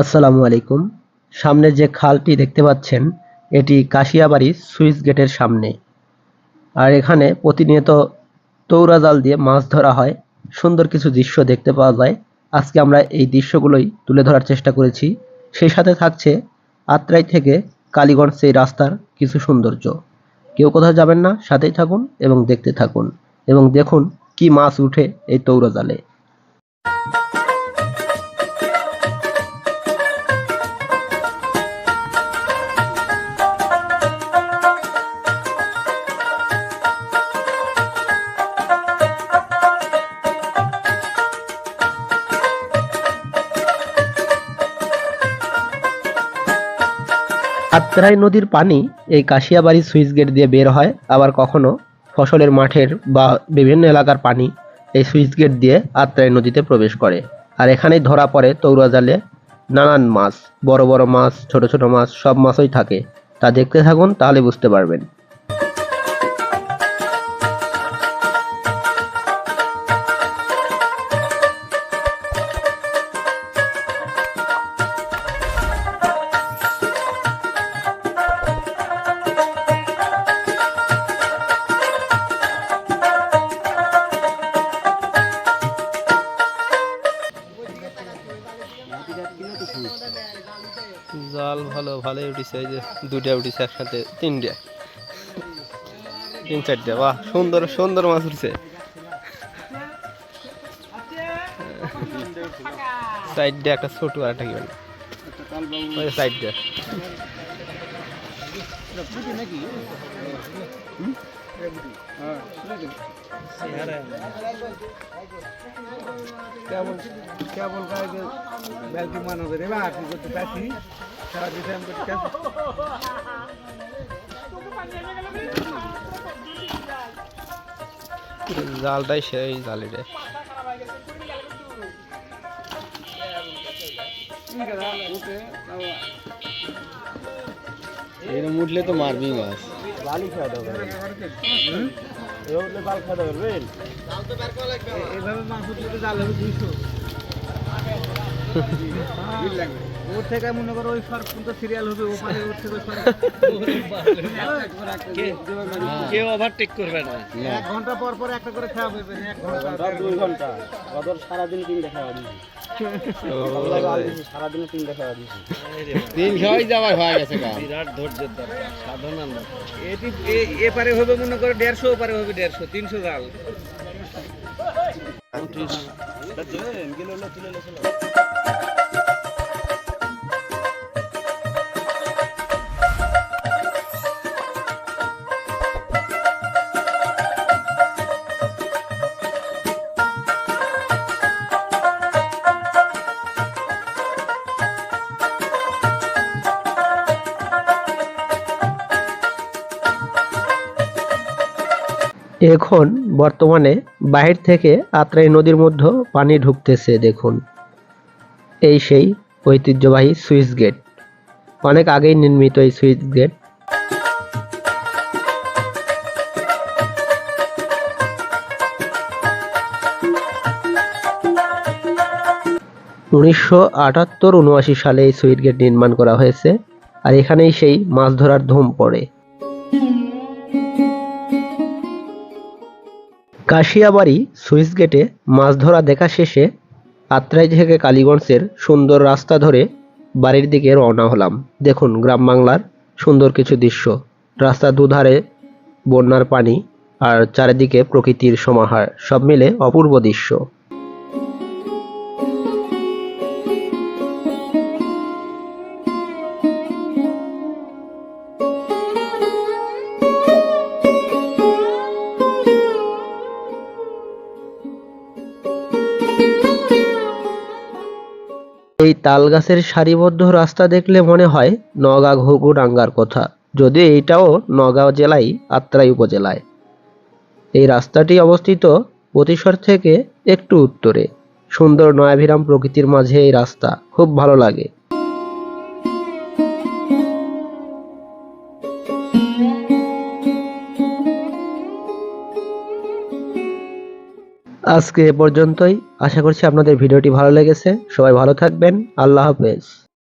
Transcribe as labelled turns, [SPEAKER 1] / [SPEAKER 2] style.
[SPEAKER 1] আসসালামু আলাইকুম। সামনে যে খালটি দেখতে পাচ্ছেন, এটি কাশিয়াবাড়ি সুইচ গেটের সামনে। আর এখানে প্রতিনিয়ত তৌরা জাল দিয়ে মাছ ধরা হয়। সুন্দর কিছু দৃশ্য দেখতে পাওয়া যায়। আজকে আমরা এই দৃশ্যগুলোই তুলে ধরার চেষ্টা করেছি। সেই সাথে থাকছে আত্রাই থেকে কালীগঞ্জ সেই রাস্তার কিছু সৌন্দর্য। কেউ কোথাও যাবেন না, সাথেই থাকুন এবং দেখতে থাকুন। এবং দেখুন কি মাছ উঠে এই তৌরা জালে। আত্রাই নদীর পানি এই কাশিয়াবাড়ি সুইচ গেট দিয়ে বের হয়, আবার কখনো ফসলের মাঠের বা বিভিন্ন এলাকার পানি এই সুইচ গেট দিয়ে আত্রাই নদীতে প্রবেশ করে। আর এখানেই ধরা পড়ে তৌরা জালে নানান মাছ, বড় বড় মাছ, ছোট ছোট মাছ, সব মাছই থাকে। তা দেখতে থাকুন, তাহলে বুঝতে পারবেন। ভালোই উঠেছে এই যে দুটা উঠেছে একসাথে, তিনটে। তিন, চারটে, বাহ, সুন্দর সুন্দর মাছ উঠছে সাইডে একটা ছোট আর একটা কি বলে? ওই সাইডে।
[SPEAKER 2] কেবল কেবল কাজে ব্যালকি মানবে রে বা কি করতে পারছি সারা দিতে আমি করতে
[SPEAKER 1] জালটাই সেই জালি রে।
[SPEAKER 3] এরকম উঠলে তো মারবি মাছ।
[SPEAKER 2] বালি খাওয়া দাওয়া এভাবে বাল খাওয়া দাওয়া করবেন এভাবে মাংস তুলে জাল হবে দুইশো। ওর থেকে মনে করো ওই সর তো সিরিয়াল হবে ওপারে ওর থেকে
[SPEAKER 3] কেউ ওভারটেক করবে না?
[SPEAKER 2] এক ঘণ্টা পর পর একটা করে খাওয়া হবে এক ঘণ্টা।
[SPEAKER 3] দুই ঘণ্টা। ওদের সারাদিন তিনটা খাওয়া দিয়েছি সারাদিনে তিনটা খাওয়া দিয়েছি যাওয়ার হয়ে গেছে বিরাট ধৈর্যের দরকার
[SPEAKER 2] এটি এপারে হবে মনে করো দেড়শো ওপারে হবে দেড়শো তিনশো জাল
[SPEAKER 1] এখন বর্তমানে বাহির থেকে আত্রাই নদীর মধ্যে পানি ঢুকতেছে, দেখুন। এই সেই ঐতিহ্যবাহী সুইচ গেট। অনেক আগেই নির্মিত এই সুইচ গেট। উনিশশো আটাত্তর উনআশি সালে এই সুইট গেট নির্মাণ করা হয়েছে, আর এখানেই সেই মাছ ধরার ধুম পড়ে। কাশিয়াবাড়ি সুইচ গেটে মাছ ধরা দেখা শেষে আত্রাই থেকে কালীগঞ্জের সুন্দর রাস্তা ধরে বাড়ির দিকে রওনা হলাম। দেখুন গ্রাম বাংলার সুন্দর কিছু দৃশ্য। রাস্তা দুধারে বন্যার পানি আর চারিদিকে প্রকৃতির সমাহার। সব মিলে অপূর্ব দৃশ্য। এই তালগাছের সারিবদ্ধ রাস্তা দেখলে মনে হয় নওগাঁ ঘুঘুডাঙ্গার কথা। যদি এইটাও নগাঁও জেলায়, আত্রাই উপজেলায়। এই রাস্তাটি অবস্থিত প্রতিশর থেকে একটু উত্তরে। সুন্দর নয়াভিরাম প্রকৃতির মাঝে এই রাস্তা। খুব ভালো লাগে। আজকে এ পর্যন্তই। আশা করছি আপনাদের ভিডিওটি ভালো লেগেছে। সবাই ভালো থাকবেন। আল্লাহ হাফেজ।